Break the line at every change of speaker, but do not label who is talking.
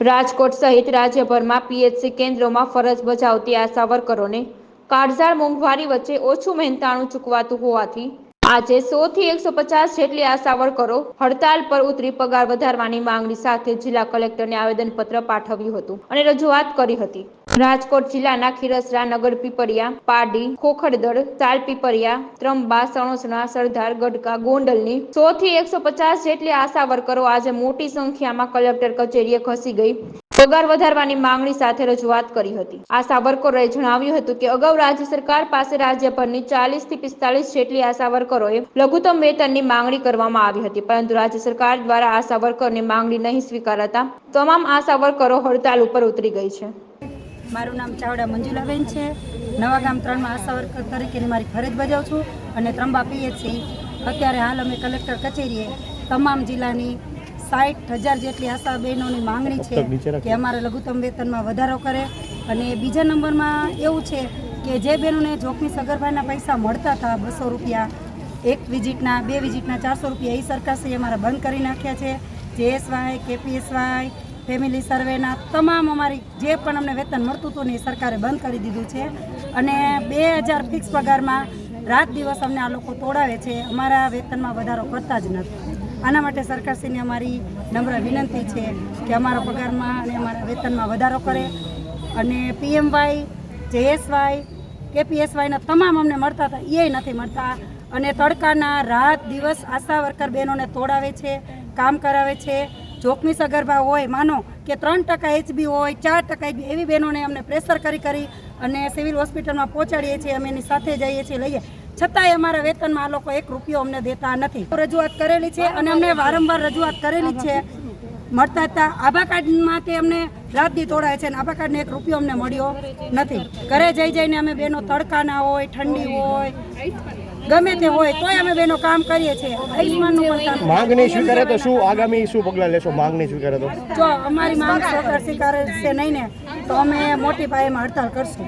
રાજકોટ સહિત રાજ્યભરમાં પીએચસી કેન્દ્રોમાં ફરજ બજાવતી આશા વર્કરોને કાળઝાળ મોંઘવારી વચ્ચે ઓછું મહેનતાણું ચૂકવાતું હોવાથી આજે સો થી એકસો પચાસ જેટલી આશા વર્કરો હડતાલ પર ઉતરી પગાર વધારવાની માંગણી સાથે જિલ્લા કલેક્ટરને આવેદનપત્ર પાઠવ્યું હતું અને રજૂઆત કરી હતી. રાજકોટ જિલ્લાના ખીરસરા, નગર પીપરિયા પાડી ખોખડદળ સાલ પીપરિયા ત્રંબા, સણોસણા, સરદાર ગઢકા ગોંડલની સો થી એકસો પચાસ જેટલી આશા વર્કરો આજે મોટી સંખ્યામાં કલેક્ટર કચેરીએ ખસી ગઈ. પગાર વધારવાની માંગણી સાથે રજૂઆત કરી હતી. આશા વર્કરોએ જણાવ્યું હતું કે અગાઉ રાજ્ય સરકાર પાસે રાજ્યભરની ચાલીસથી પિસ્તાલીસ જેટલી આશા વર્કરોએ લઘુત્તમ વેતનની માંગણી કરવામાં આવી હતી, પરંતુ રાજ્ય સરકાર દ્વારા આશા વર્કરની માંગણી નહીં સ્વીકારાતા તમામ આશા વર્કરો હડતાલ ઉપર ઉતરી ગઈ છે.
મારું નામ ચાવડા મંજુલાબેન છે. નવા ગામ ત્રણમાં આશા વર્કર તરીકેની મારી ફરજ બજાવું છું અને ત્રંબા છીએ અત્યારે હાલ અમે કલેક્ટર કચેરીએ તમામ જિલ્લાની સાઠ હજાર જેટલી આશા બહેનોની માંગણી છે કે અમારે લઘુત્તમ વેતનમાં વધારો કરે. અને બીજા નંબરમાં એવું છે કે જે બહેનોને જોખમી સગર્ભાના પૈસા મળતા હતા બસો રૂપિયા એક વિઝિટના બે વિઝિટના ચારસો રૂપિયા એ સરકારશ્રીએ અમારા બંધ કરી નાખ્યા છે. જેએસવાય કેપીએસવાય ફેમિલી સર્વેના તમામ અમારી જે પણ અમને વેતન મળતું હતું ને એ સરકારે બંધ કરી દીધું છે. અને બે હજાર ફિક્સ પગારમાં રાત દિવસ અમને આ લોકો તોડાવે છે. અમારા વેતનમાં વધારો કરતા જ નથી. આના માટે સરકારશ્રીને અમારી નમ્ર વિનંતી છે કે અમારા પગારમાં અને અમારા વેતનમાં વધારો કરે. અને પીએમવાય, જેએસવાય, કેપીએસવાયના તમામ અમને મળતા હતા એ નથી મળતા. અને તડકાના રાત દિવસ આશા વર્કર બહેનોને તોડાવે છે, કામ કરાવે છે. જોખમી સગર્ભા હોય, માનો કે ત્રણ ટકા એચબી હોય, ચાર ટકા એચબી એવી બહેનોને અમને પ્રેશર કરી કરી અને સિવિલ હોસ્પિટલમાં પહોંચાડીએ છીએ, અમે એની સાથે જઈએ છીએ, લઈએ. છતાંય અમારા વેતનમાં આ લોકો એક રૂપિયો અમને દેતા નથી. રજૂઆત કરેલી છે અને અમને વારંવાર રજૂઆત કરેલી છે. મળતા હતા. આભા કાર્ડમાં તે અમને રાતથી તોડાય છે અને આભા કાર્ડને એક રૂપિયો અમને મળ્યો નથી. ઘરે જઈ જઈને અમે બેનો તડકાના હોય ઠંડી હોય ગમે તે હોય તોય અમે બેનો કામ કરીએ છીએ. આયુષ્માનનું પણ કામ
માંગ નહીં સ્વીકારે તો શું? આગામી શું પગલાં લેશો? માંગ નહીં સ્વીકારે તો?
જો અમારી માંગ સરકાર સ્વીકારે છે નહીં ને તો અમે મોટી પાયેમાં હડતાલ કરશું.